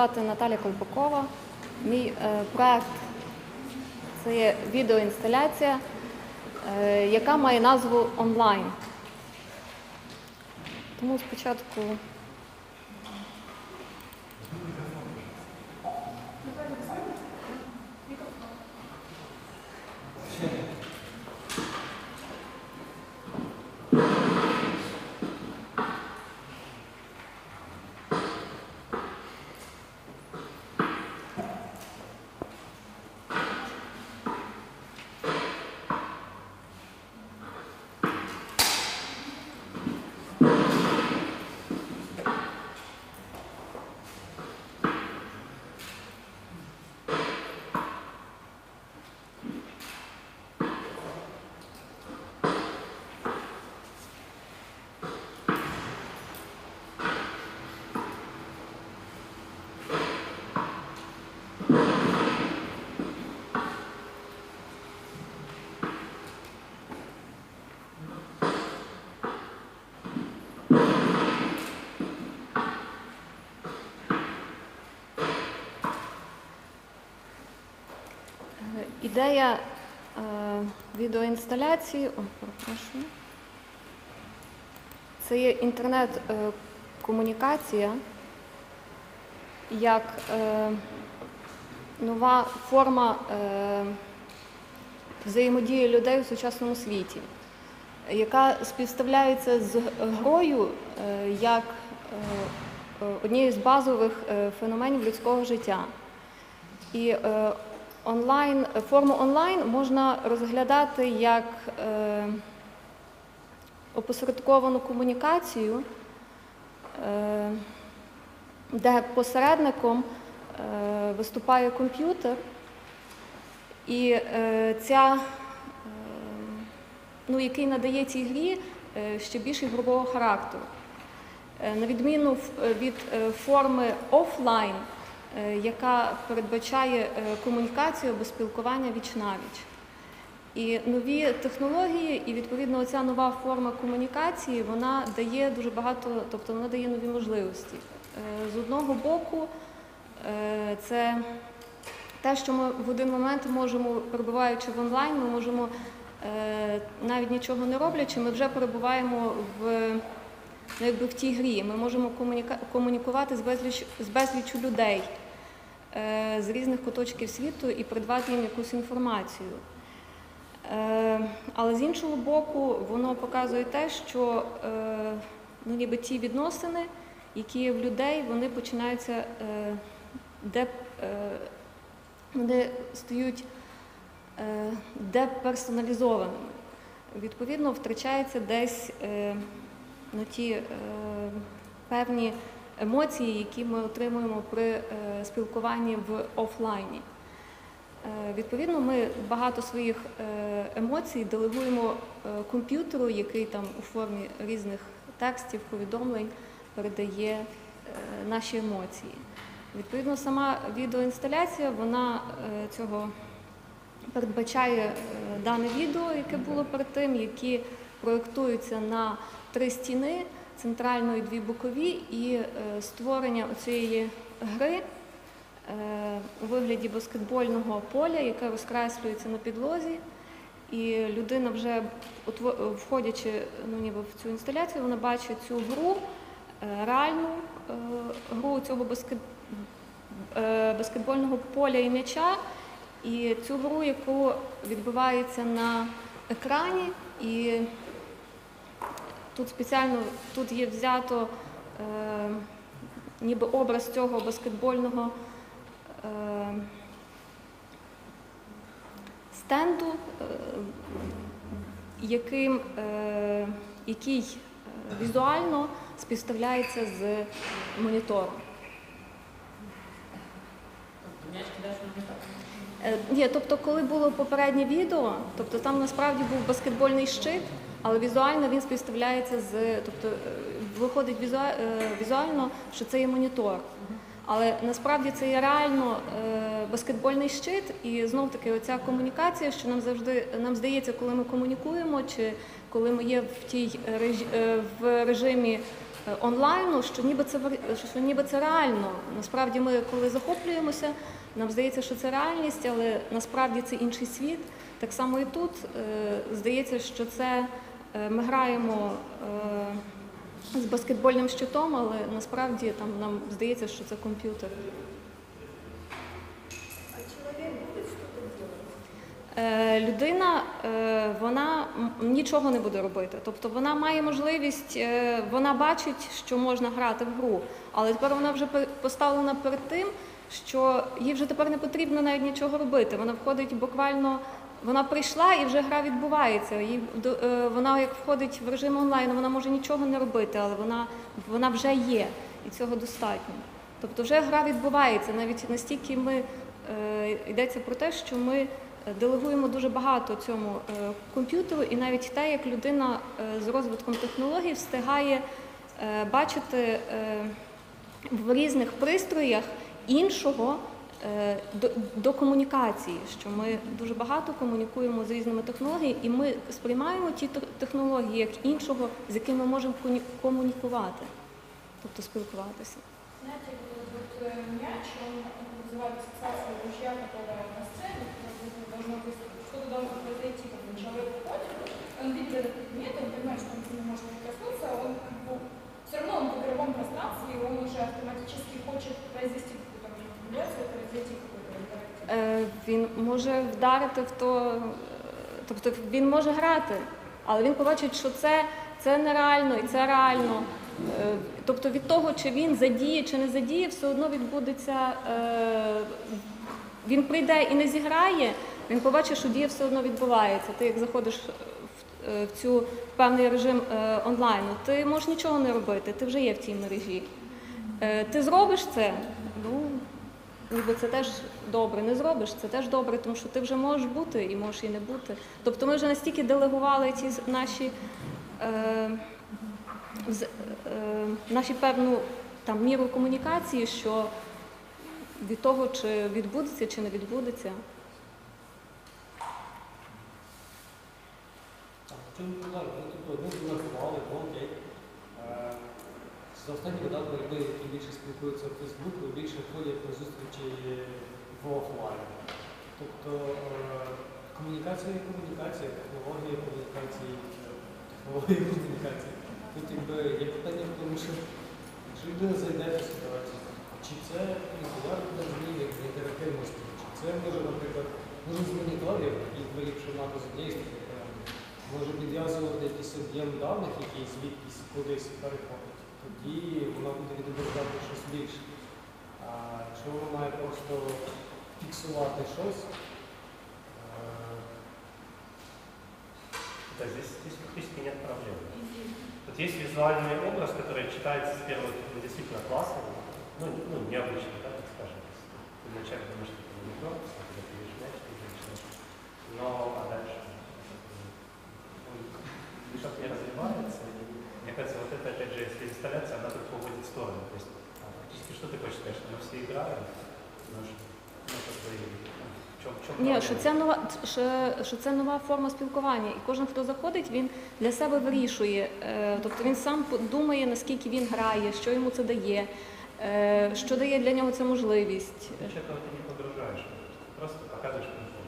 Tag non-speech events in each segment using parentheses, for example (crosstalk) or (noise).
звати Наталя Колпакова. Мій е, проект це є відеоінсталяція, е, яка має назву онлайн. Тому спочатку Е, ідея е, відеоінсталяції. О, перепрошую. Це є інтернет-комунікація як е, нова форма е, взаємодії людей у сучасному світі, яка співставляється з грою е, як е, е, однією з базових е, феноменів людського життя. І е, онлайн, форму онлайн можна розглядати як е, опосередковану комунікацію, е, де посередником е, виступає комп'ютер, і е, ця, е, ну, який надає цій грі е, ще більш ігрового характеру. Е, На відміну від е, форми офлайн, яка передбачає е, комунікацію або спілкування віч-навіч. І нові технології, і відповідно ця нова форма комунікації, вона дає дуже багато, тобто вона дає нові можливості. Е, З одного боку, е, це те, що ми в один момент можемо, перебуваючи в онлайн, ми можемо е, навіть нічого не роблячи, ми вже перебуваємо в ну, якби в тій грі. Ми можемо комуніка- комунікувати з безліч з безліччю людей е, з різних куточків світу і придбати їм якусь інформацію. Е, Але з іншого боку, воно показує те, що е, ну, ніби ті відносини, які є в людей, вони починаються, е, де, е, вони стають е, деперсоналізованими. Відповідно, втрачається десь е, ну, ті е, певні емоції, які ми отримуємо при е, спілкуванні в офлайні. Е, Відповідно, ми багато своїх е, емоцій делегуємо е, комп'ютеру, який там у формі різних текстів, повідомлень передає е, наші емоції. Відповідно, сама відеоінсталяція вона е, цього передбачає е, дане відео, яке було перед тим, які проєктуються на три стіни, центральну і дві бокові, і е, створення цієї гри е, у вигляді баскетбольного поля, яке розкреслюється на підлозі. І людина вже входячи ну, ніби в цю інсталяцію, вона бачить цю гру, е, реальну е, гру цього баскет... е, баскетбольного поля і м'яча, і цю гру, яку відбувається на екрані, і тут спеціально тут є взято е, ніби образ цього баскетбольного е, стенду, е, яким, е, який е, візуально співставляється з монітором. Е, Ні, тобто, коли було попереднє відео, тобто там насправді був баскетбольний щит, але візуально він співставляється з, тобто е, виходить е, візуально, що це є монітор. Але насправді це є реально е, баскетбольний щит, і знов таки оця комунікація, що нам завжди нам здається, коли ми комунікуємо, чи коли ми є в тій е, в режимі е, онлайну, що ніби це що ніби це реально. Насправді, ми коли захоплюємося, нам здається, що це реальність, але насправді це інший світ. Так само і тут е, здається, що це е, ми граємо. е, з баскетбольним щитом, але насправді там нам здається, що це комп'ютер. Людина вона нічого не буде робити. Тобто вона має можливість, вона бачить, що можна грати в гру, але тепер вона вже поставлена перед тим, що їй вже тепер не потрібно навіть нічого робити. Вона входить буквально. Вона прийшла і вже гра відбувається. Їй е, вона як входить в режим онлайн, вона може нічого не робити, але вона, вона вже є, і цього достатньо. Тобто вже гра відбувається. Навіть настільки ми е, йдеться про те, що ми делегуємо дуже багато цьому е, комп'ютеру, і навіть те, як людина з розвитком технологій встигає бачити в різних пристроях іншого е, до, до комунікації, що ми дуже багато комунікуємо з різними технологіями, і ми сприймаємо ті те- технології як іншого, з яким ми можемо коні- комунікувати, тобто спілкуватися. Знаете, вот э, мяч, он вызывает ассоциацию ружья, которое на сцене, как будто должно быть, что-то должно произойти, когда человек уходит, он видит этот предмет, он понимает, что он к нему может прикоснуться, он как бы, все равно он в игровом пространстве, и он уже автоматически хочет произвести він може вдарити в то, е, тобто він може грати, але він побачить, що це, це нереально і це реально. Е, Тобто від того, чи він задіє, чи не задіє, все одно відбудеться. е, Він прийде і не зіграє, він побачить, що дія все одно відбувається. Ти як заходиш в, е, цю в певний режим е, онлайну, ти можеш нічого не робити, ти вже є в цій мережі. Е, Ти зробиш це, ніби це теж добре. Не зробиш, це теж добре, тому що ти вже можеш бути і можеш і не бути. Тобто ми вже настільки делегували ці наші, е, е, наші певну там, міру комунікації, що від того, чи відбудеться, чи не відбудеться. Так, в чому проблема? Ну, тобто, ми фінансували, ну, окей. Е, За останні видатки люди, які більше спілкуються в Фейсбуку, більше ходять на зустрічі в офлайн. Тобто е, комунікація є комунікація, технологія комунікації, технологія комунікації. Тут якби є питання тому, що якщо людина зайде в ситуацію, чи це я розумію, інтерактивності, чи це може, наприклад, може з моніторів, виліпше мати з однієї може підв'язувати якийсь об'єм даних, який звідкись кудись переходить, тоді вона буде відображати щось більше. А якщо вона має просто фіксувати щось, е, Да, здесь, здесь фактически нет проблем. Тут есть визуальный образ, который читается с первого ну, действительно класса, ну, ну необычно, да, так скажем. То есть Ты вначале думаешь, что это микро, а когда ты видишь мяч, ты начинаешь. Но а дальше он никак не развивается. И, мне кажется, вот это, опять же, если инсталляция, она только уводит в сторону. То есть а, фактически что ты хочешь сказать, что мы все играем, ну, что, ну, как бы, ну, в чем, в чем Ні, проблема? що це нова що, що це нова форма спілкування, і кожен, хто заходить, він для себе вирішує. Е, Тобто він сам думає, наскільки він грає, що йому це дає, е, що дає для нього це можливість. Ты человека в это не погружаешь, ты просто показываешь конфу.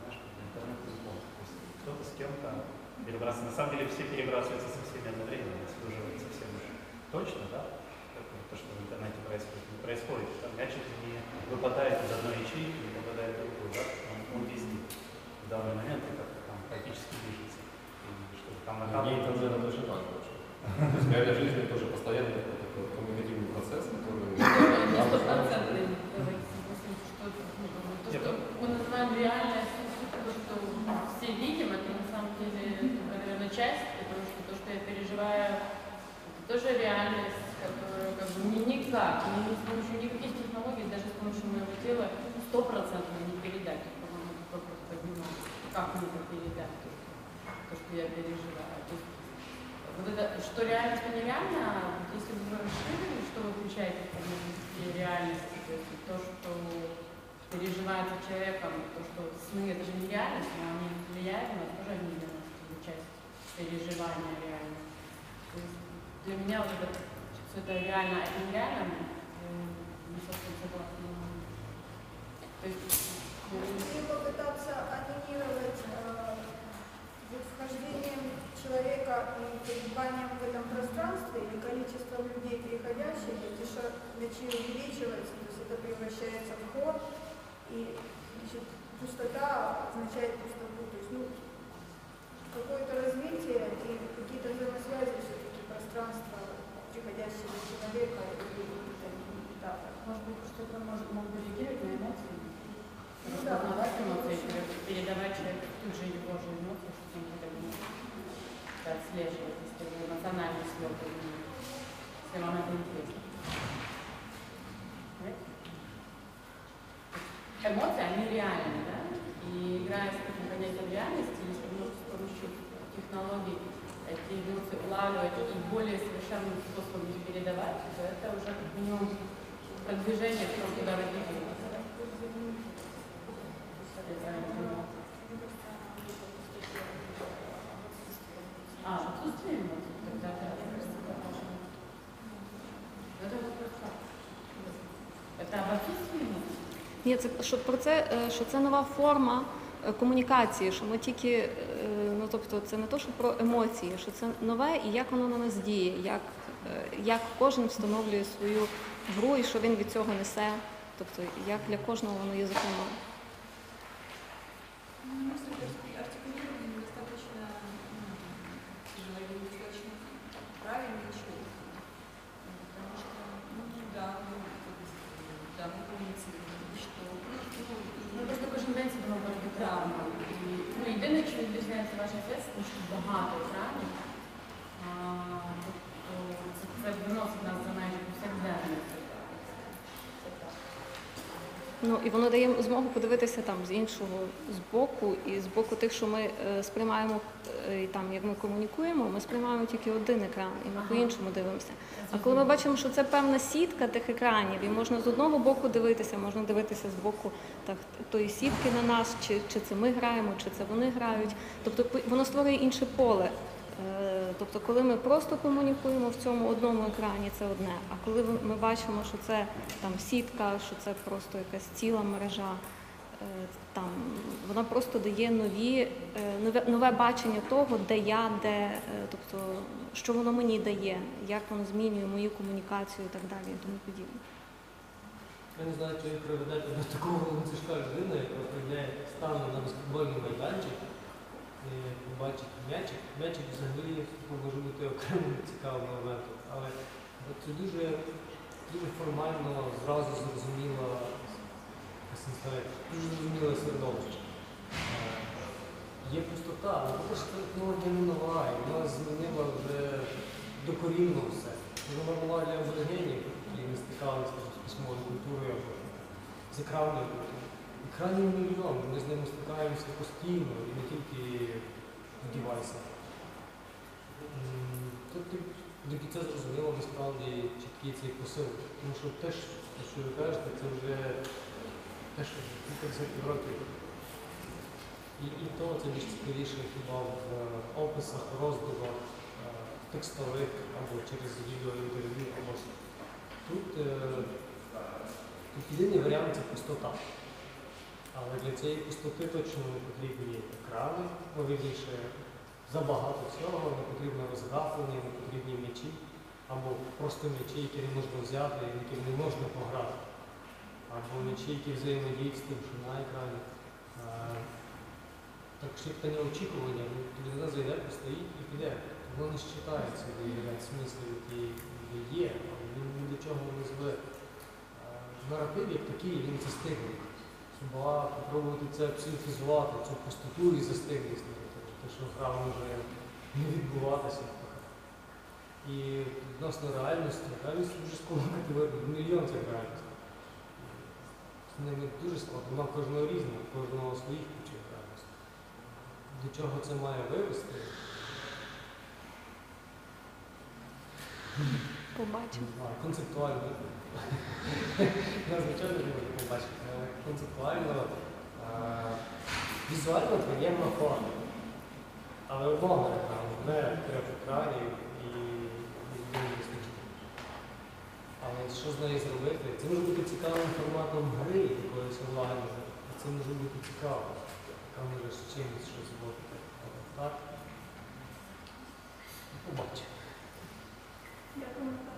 Знаешь, как интернет-футбол. То есть кто-то с кем-то перебраться. На самом деле все перебрасываются со всеми одновременно, Точно, да? То, что в интернете происходит, не происходит. Там мячик не выпадает из одной ячейки, не попадает в другую, да? Он, он везде. В данный момент как там практически движется. И что там на Мне это, наверное, даже так. То есть в реальной жизни тоже постоянно такой, такой коммуникативный процесс, который... Стопроцентный, давайте согласимся, что это, ну, как бы то, Нет, что мы называем реальность, то, что все видим, это на самом деле, наверное, часть, потому что то, что я переживаю, это тоже реальность, которую как бы ни- никак, ни, ни с помощью никаких технологий, даже с помощью тела стопроцентно не передать. По-моему, этот вопрос поднимался. Как мне это передать, то, что, то, что я переживаю. То есть вот это, что реально, что нереально, вот если вы расширили, что вы включаете в понятие реальности, то есть то, что переживается человеком, то, что сны это же не реальность, но они влияют на тоже они для нас часть переживания реальности. То есть для меня вот этот что это реально, а это нереально, э, не совсем согласна. Или попытаться анимировать э, вот вхождением человека и пребыванием в этом пространстве или количеством людей, переходящих, эти ша- мячи увеличивается, то есть это превращается в ход, и значит, пустота означает пустоту. То есть, ну, какое-то развитие и какие-то взаимосвязи все-таки пространства приходящего человека и этапа. может быть, что-то может, может реагировать Ні, це що про це, е, що це нова форма е, комунікації, що ми тільки, е, ну тобто, це не то, що про емоції, що це нове і як воно на нас діє, як, як кожен встановлює свою гру і що він від цього несе. Тобто, як для кожного воно є законом. І, ну, єдине, що відрізняється ваша тому що багато екранів. Тобто це, виносить нас за межі так. Ну і воно дає змогу подивитися там з іншого з боку, і з боку тих, що ми е, сприймаємо е, і там, як ми комунікуємо, ми сприймаємо тільки один екран, і ми Ага. по-іншому дивимося. А коли ми бачимо, що це певна сітка тих екранів, і можна з одного боку дивитися, можна дивитися з боку так, тої сітки на нас, чи, чи це ми граємо, чи це вони грають. Тобто воно створює інше поле. Е, Тобто, коли ми просто комунікуємо в цьому одному екрані, це одне. А коли ми бачимо, що це там сітка, що це просто якась ціла мережа, е, там вона просто дає нові, е, нове, нове бачення того, де я, де, е, тобто, що воно мені дає, як воно змінює мою комунікацію і так далі, і тому подібне. Я не знаю, чи ви приведете до такого ланцюжка людини, яка прийде, стане на баскетбольний майданчик, і побачить м'ячик. М'ячик взагалі може бути окремим цікавим моментом, але це дуже, дуже формально, зразу зрозуміло, дуже зрозуміле середовище. Е, Є пустота, але що технологія не нова, і вона змінила вже докорінно все. Вона була для аборигенів, які не стикалися з письмовою культурою або з екранною культурою. Екранів мільйон, ми з ними стикаємося постійно і не тільки в девайсах. Ти- до кінця зрозуміло насправді чіткий цей посил. Тому що те, що ви кажете, це вже те, що кілька десятків років. І, і то це більш цікавіше хіба в е, описах, роздумах, е, текстових або через відеоінтерв'ю. Або тут, е, тут єдиний варіант це пустота. Але для цієї пустоти точно не потрібні екрани, ну, вірніше, забагато всього, не потрібно розгафлення, не потрібні м'ячі, або просто м'ячі, які не можна взяти, яким не можна пограти. Або м'ячі, які взаємодіють з тим, що на екрані. Так швидко очікування, ну, людина зайде, постоїть і піде. Воно не считається ряд смислів, які є, але він ні до чого не зве. Наратив як такий, він застиглий. Треба спробувати це психізувати, цю пустоту і застиглість. Те, що гра може не відбуватися. І відносно реальності, реальність дуже категорія, мільйон цих реальностей. З ними дуже складно, вона кожного різна, кожного своїх ключів реальності. До чого це має вивести? Побачимо. Концептуально. Я (laughs) звичайно не можу побачити, але концептуально, е, візуально приємна форма. Але умовно, там, не трьох екранів і смішно. Але що з нею зробити? Це може бути цікавим форматом гри якоїсь онлайн. Це може бути цікаво. Яка може з чимось щось зводити. Так? Побачимо. Yeah.